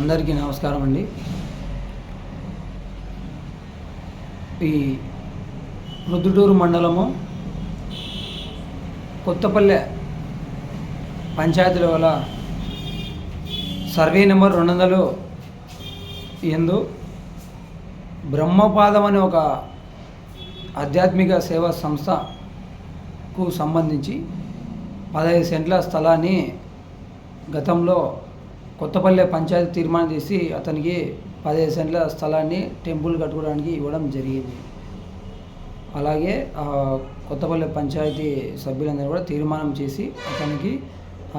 అందరికీ నమస్కారం అండి. ఈ రుద్దుటూరు మండలము కొత్తపల్లె పంచాయతీల వల్ల సర్వే నెంబర్ రెండు వందలు ఎందు బ్రహ్మపాదం అనే ఒక ఆధ్యాత్మిక సేవా సంస్థకు సంబంధించి పదహైదు సెంట్ల స్థలాన్ని గతంలో కొత్తపల్లె పంచాయతీ తీర్మానం చేసి అతనికి పదిహేను సెంట్ల స్థలాన్ని టెంపుల్ కట్టుకోవడానికి ఇవ్వడం జరిగింది. అలాగే కొత్తపల్లి పంచాయతీ సభ్యులందరూ కూడా తీర్మానం చేసి అతనికి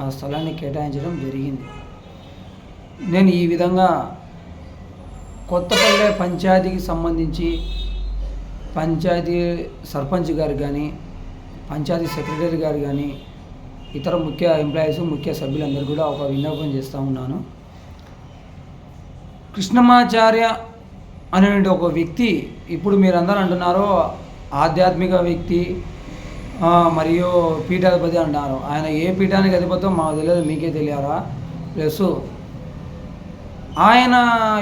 ఆ స్థలాన్ని కేటాయించడం జరిగింది. నేను ఈ విధంగా కొత్తపల్లె పంచాయతీకి సంబంధించి పంచాయతీ సర్పంచ్ గారు కానీ పంచాయతీ సెక్రటరీ గారు కానీ ఇతర ముఖ్య ఎంప్లాయీస్ ముఖ్య సభ్యులందరూ కూడా ఒక విన్నపం చేస్తూ ఉన్నాను. కృష్ణమాచార్య అనే ఒక వ్యక్తి ఇప్పుడు మీరందరూ అంటున్నారు ఆధ్యాత్మిక వ్యక్తి మరియు పీఠాధిపతి అంటున్నారు. ఆయన ఏ పీఠానికి అధిపతో మాకు తెలియదు మీకే తెలియారా ప్లస్ ఆయన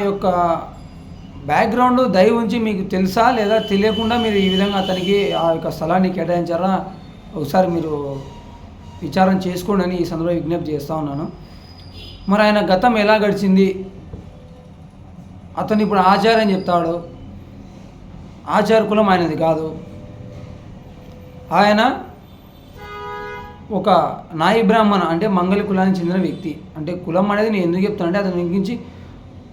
యొక్క బ్యాక్గ్రౌండ్ దయ ఉంచి మీకు తెలుసా లేదా తెలియకుండా మీరు ఈ విధంగా అతనికి ఆ యొక్క స్థలాన్ని కేటాయించారా? ఒకసారి మీరు విచారం చేసుకోండి అని ఈ సందర్భంగా విజ్ఞప్తి చేస్తూ ఉన్నాను. మరి ఆయన గతం ఎలా గడిచింది? అతను ఇప్పుడు ఆచార్యం చెప్తాడు. ఆచార కులం ఆయనది కాదు. ఆయన ఒక నాయి బ్రాహ్మణ అంటే మంగళ కులానికి చెందిన వ్యక్తి. అంటే కులం అనేది నేను ఎందుకు చెప్తాను అంటే అతని గురించి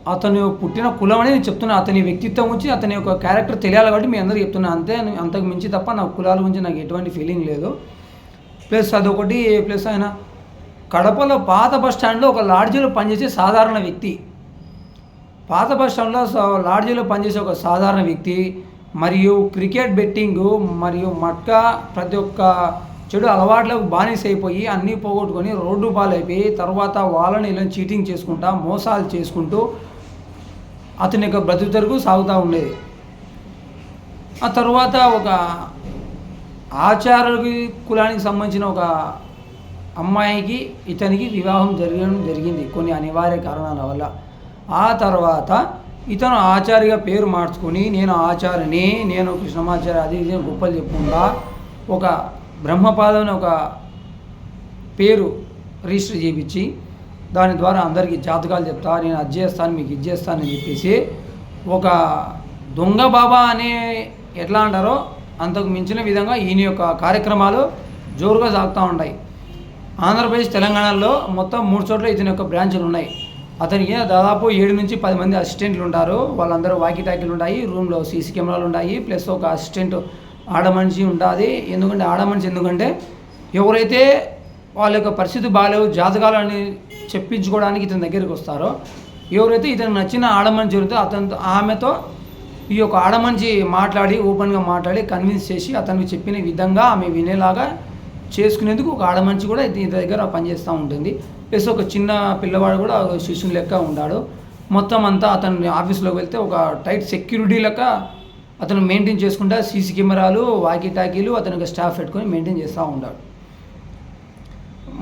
అతను పుట్టిన కులం అనేది నేను చెప్తున్నా. అతని వ్యక్తిత్వం గురించి అతని యొక్క క్యారెక్టర్ తెలియాలి కాబట్టి మీ అందరికీ చెప్తున్నా. అంతే అంతకు మించి తప్ప నా కులాల గురించి నాకు ఎటువంటి ఫీలింగ్ లేదు. ప్లస్ అదొకటి ప్లస్ ఆయన కడపలో పాత బస్ స్టాండ్లో ఒక లాడ్జీలో పనిచేసే సాధారణ వ్యక్తి. పాత బస్ స్టాండ్లో లాడ్జీలో పనిచేసే ఒక సాధారణ వ్యక్తి. మరియు క్రికెట్ బెట్టింగ్ మరియు మట్కా ప్రతి ఒక్క చెడు అలవాట్లకు బానిస అయిపోయి అన్నీ పోగొట్టుకొని రోడ్డు పాలైపోయి తర్వాత వాళ్ళని ఇలా చీటింగ్ చేసుకుంటా మోసాలు చేసుకుంటూ అతని యొక్క బ్రతుకు సాగుతూ ఉండేది. ఆ తర్వాత ఒక ఆచారాలకి కులానికి సంబంధించిన ఒక అమ్మాయికి ఇతనికి వివాహం జరగడం జరిగింది. కొన్ని అనివార్య కారణాల వల్ల. ఆ తర్వాత ఇతను ఆచార్యగా పేరు మార్చుకొని నేను ఆచార్యని నేను కృష్ణమాచార్య అది ఇది గొప్పలు చెప్పకుండా ఒక బ్రహ్మపాదం ఒక పేరు రిజిస్టర్ చేయించి దాని ద్వారా అందరికీ జాతకాలు చెప్తా నేను అది చేస్తాను మీకు ఇది చేస్తానని చెప్పేసి ఒక దొంగ బాబా అనే ఎట్లా అంటారో అంతకు మించిన విధంగా ఈయన యొక్క కార్యక్రమాలు జోరుగా సాగుతూ ఉంటాయి. ఆంధ్రప్రదేశ్ తెలంగాణలో మొత్తం మూడు చోట్ల ఇతని యొక్క బ్రాంచులు ఉన్నాయి. అతనికి దాదాపు ఏడు నుంచి పది మంది అసిస్టెంట్లు ఉంటారు. వాళ్ళందరూ వాకీ టాకీలు ఉంటాయి. రూమ్లో సీసీ కెమెరాలు ఉంటాయి. ప్లస్ ఒక అసిస్టెంట్ ఆడమనిషి ఉంటుంది. ఎందుకంటే ఆడమనిషి ఎందుకంటే ఎవరైతే వాళ్ళ యొక్క పరిస్థితి బాగాలేవు జాతకాలు అని చెప్పించుకోవడానికి ఇతని దగ్గరికి వస్తారో ఎవరైతే ఇతనికి నచ్చిన ఆడమని జరుగుతుందో అతనితో ఆమెతో ఈ యొక్క ఆడమంచి మాట్లాడి ఓపెన్గా మాట్లాడి కన్విన్స్ చేసి అతనికి చెప్పిన విధంగా ఆమె వినేలాగా చేసుకునేందుకు ఒక ఆడమనిషి కూడా ఇతని దగ్గర పనిచేస్తూ ఉంటుంది. ప్లస్ ఒక చిన్న పిల్లవాడు కూడా ఒక లెక్క ఉన్నాడు మొత్తం అంతా అతని ఆఫీస్లోకి వెళ్తే ఒక టైట్ సెక్యూరిటీ లెక్క అతను మెయింటైన్ చేసుకుంటా సీసీ కెమెరాలు వాకీ టాకీలు అతనికి స్టాఫ్ పెట్టుకొని మెయింటైన్ చేస్తూ ఉంటాడు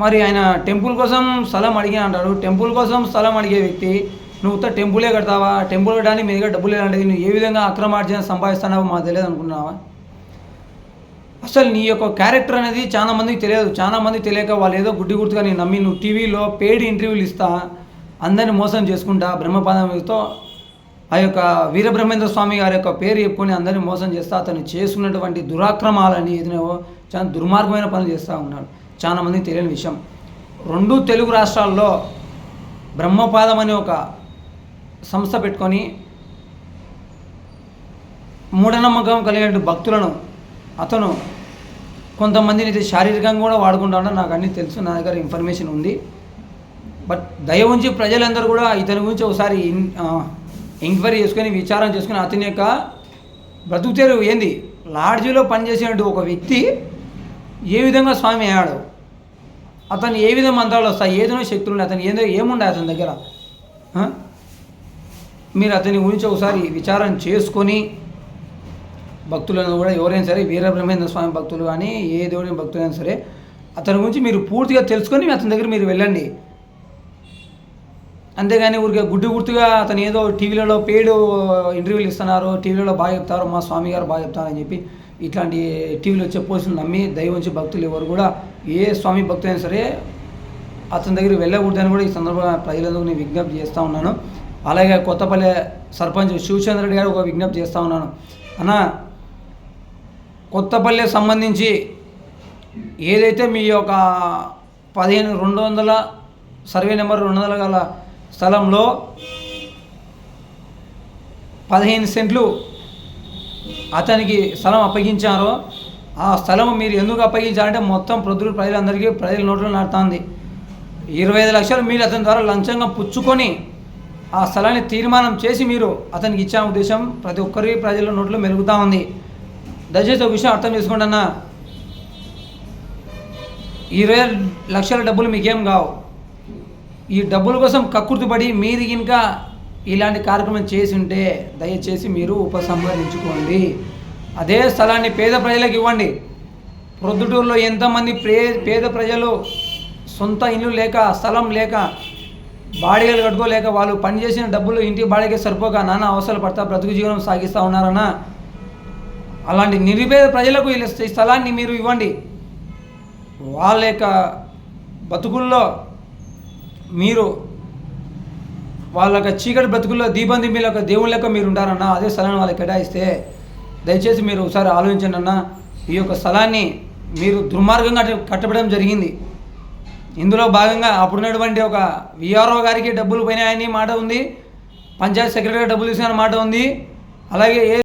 మరి ఆయన టెంపుల్ కోసం స్థలం అడిగి అంటాడు. టెంపుల్ కోసం స్థలం అడిగే వ్యక్తి నువ్వు ఉత్త టెంపులే కడతావా? టెంపుల్ కట్టడానికి మీ దగ్గర డబ్బులు ఎలాంటిది నువ్వు ఏ విధంగా అక్రమార్జన సంపాదిస్తున్నావో మాకు తెలియదు అనుకున్నావా అసలు నీ యొక్క క్యారెక్టర్ అనేది చాలా మందికి తెలియదు. చాలా మందికి తెలియక వాళ్ళు ఏదో గుడ్డి గుర్తుగా నేను నమ్మి నువ్వు టీవీలో పెయిడ్ ఇంటర్వ్యూలు ఇస్తా అందరిని మోసం చేసుకుంటా బ్రహ్మపాదంతో ఆ యొక్క వీరబ్రహ్మేంద్ర స్వామి గారి యొక్క పేరు చెప్పుకొని అందరిని మోసం చేస్తా అతను చేసుకున్నటువంటి దురాక్రమాలని ఏదైనా చాలా దుర్మార్గమైన పనులు చేస్తూ ఉన్నాడు. చాలా మందికి తెలియని విషయం. రెండు తెలుగు రాష్ట్రాల్లో బ్రహ్మపాదం అనే ఒక సంస్థ పెట్టుకొని మూఢనమ్మకం కలిగిన భక్తులను అతను కొంతమందిని అయితే శారీరకంగా కూడా వాడుకుంటాడో నాకు అన్నీ తెలుసు నా దగ్గర ఇన్ఫర్మేషన్ ఉంది. బట్ దయ ఉంచి ప్రజలందరూ కూడా ఇతని గురించి ఒకసారి ఎంక్వైరీ చేసుకొని విచారం చేసుకుని అతని యొక్క బ్రతుకుతేరు ఏంది? లాడ్జీలో పనిచేసినట్టు ఒక వ్యక్తి ఏ విధంగా స్వామి అయ్యాడు? అతను ఏ విధంగా మంత్రాలు వస్తాయి? ఏదైనా శక్తులు ఉన్నాయి అతను ఏదో ఏముండే అతని దగ్గర? మీరు అతని గురించి ఒకసారి విచారం చేసుకొని భక్తులను కూడా ఎవరైనా సరే వీరబ్రహ్మేంద్ర స్వామి భక్తులు కానీ ఏ దేవుని భక్తులైనా సరే అతని గురించి మీరు పూర్తిగా తెలుసుకొని అతని దగ్గర మీరు వెళ్ళండి. అంతేగాని ఊరికే గుడ్డు గుర్తుగా అతను ఏదో టీవీలలో పెయిడ్ ఇంటర్వ్యూలు ఇస్తున్నారు టీవీలలో బాగా చెప్తారు మా స్వామి గారు బాగా చెప్తారని చెప్పి ఇట్లాంటి టీవీలో వచ్చే పోస్టులు నమ్మి దైవంచి భక్తులు ఎవరు కూడా ఏ స్వామి భక్తులైనా సరే అతని దగ్గర వెళ్ళకూడదని కూడా ఈ సందర్భంగా ప్రజలందుకు నేను విజ్ఞప్తి చేస్తూ ఉన్నాను. అలాగే కొత్తపల్లి సర్పంచ్ శివచంద్ర రెడ్డి గారు ఒక విజ్ఞప్తి చేస్తూ ఉన్నాను. అన్న కొత్తపల్లి సంబంధించి ఏదైతే మీ యొక్క పదిహేను రెండు వందల సర్వే నెంబర్ రెండు వందల గల స్థలంలో పదిహేను సెంట్లు అతనికి స్థలం అప్పగించారో ఆ స్థలం మీరు ఎందుకు అప్పగించారంటే మొత్తం ప్రొద్దురు ప్రజలందరికీ ప్రజల నోట్లో నాటుతుంది. ఇరవై ఐదు లక్షలు మీరు అతని ద్వారా లంచంగా పుచ్చుకొని ఆ స్థలాన్ని తీర్మానం చేసి మీరు అతనికి ఇచ్చే ఉద్దేశం ప్రతి ఒక్కరి ప్రజల నోట్లో మెరుగుతూ ఉంది. దయచేసి ఒక విషయం అర్థం చేసుకోండి అన్న. ఇరవై లక్షల డబ్బులు మీకేం కావు. ఈ డబ్బుల కోసం కక్కుర్తిపడి మీరు ఇంకా ఇలాంటి కార్యక్రమం చేసి ఉంటే దయచేసి మీరు ఉపసంహరించుకోండి. అదే స్థలాన్ని పేద ప్రజలకు ఇవ్వండి. ప్రొద్దుటూరులో ఎంతమంది ప్రే పేద ప్రజలు సొంత ఇల్లు లేక స్థలం లేక బాడీలు కట్టుకోలేక వాళ్ళు పనిచేసిన డబ్బులు ఇంటి బాడీకి సరిపోక నానా అవసరాలు పడతా బ్రతుకు జీవనం సాగిస్తూ ఉన్నారన్నా. అలాంటి నిరుపేద ప్రజలకు ఈ స్థలాన్ని మీరు ఇవ్వండి. వాళ్ళ యొక్క బతుకుల్లో మీరు వాళ్ళ యొక్క చీకటి బ్రతుకుల్లో దీపం దింపిల యొక్క దేవుళ్ళ యొక్క మీరు ఉంటారన్న అదే స్థలాన్ని వాళ్ళకి కేటాయిస్తే దయచేసి మీరు ఒకసారి ఆలోచించండి అన్న. ఈ యొక్క స్థలాన్ని మీరు దుర్మార్గంగా కట్టబడడం జరిగింది. ఇందులో భాగంగా అప్పుడున్నటువంటి ఒక విఆర్ఓ గారికి డబ్బులు పోయినాయని మాట ఉంది. పంచాయత్ సెక్రటరీ డబ్బులు తీసుకున్న మాట ఉంది. అలాగే ఏ